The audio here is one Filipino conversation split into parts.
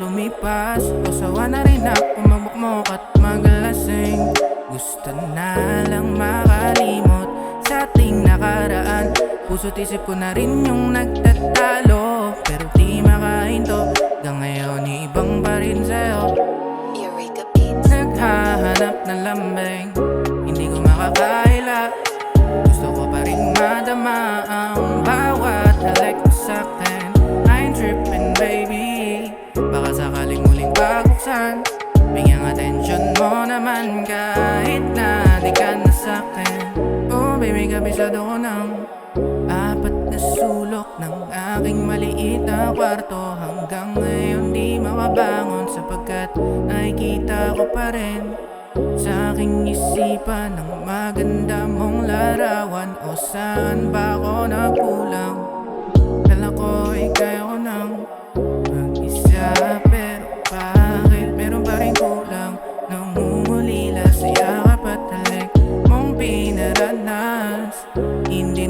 lumipas. Usawa na rin ako magbukmok at magalasing. Gusto na lang makalimot sa ating nakaraan. Puso't isip ko na rin yung nagtatalo Pero di naman Kahit na di ka na sa'kin Oh baby kabisado ko ng Apat na sulok ng aking maliit na kwarto. Hanggang ngayon di makabangon Sapagkat nakikita ko pa rin Sa aking isipan ng maganda mong larawan. O saan ba ako nagkulang? Kala ko ay kaya ko nang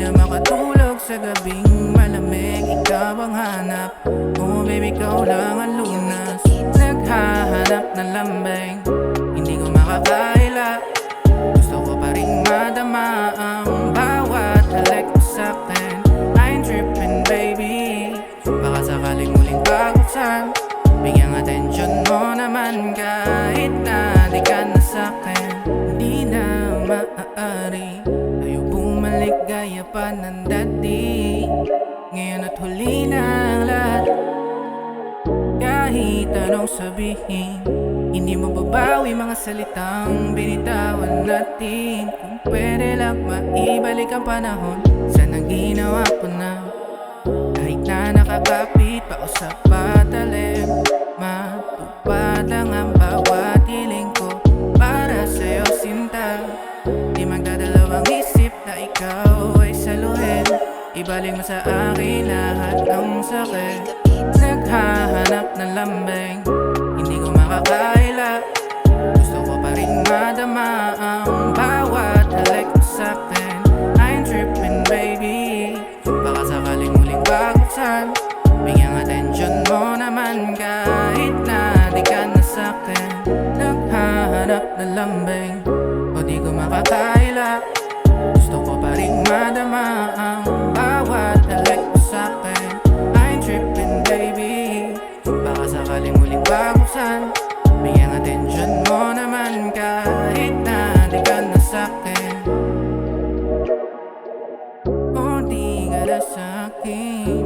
na makatulog sa gabing malamig. Ikaw ang hanap Oh baby, ikaw lang ang lunas. Naghahanap ng lambing Hindi ko makakaila. Gusto ko pa rin madama Ang bawat halik mo sa'kin I'm tripping baby. Baka sakaling muling pabuksan Bigyang atensyon mo naman Kahit pa ng dati Ngayon at huli na ang lahat. Kahit anong sabihin Hindi mababawi mga salitang binitawan natin. Kung pwede lang maibalik ang panahon Sana ginawa ko na. Kahit na nakakapit pa o sa patalim Matupad lang ang bawat hiling ko Para sa'yo sinta. Di magdadalawang isip ikaw ay saluhin Ibalik mo sa akin lahat ng sakit. Naghahanap ng lambing Hindi ko makakaila. Gusto ko pa rin madama Ang bawat halik mo sa'kin I'm tripping baby. Baka sakaling muling pabuksan Bigyang atensyon mo naman Kahit na di ka na sa'kin Naghahanap ng lambing O di ko makakaila Gusto ko pa rin madama Ang bawat halik mo sa'kin I'm tripping baby. Baka sakaling muling pabuksan Bigyang atensyon mo naman Kahit na di ka na sa'kin O di ka na sa'kin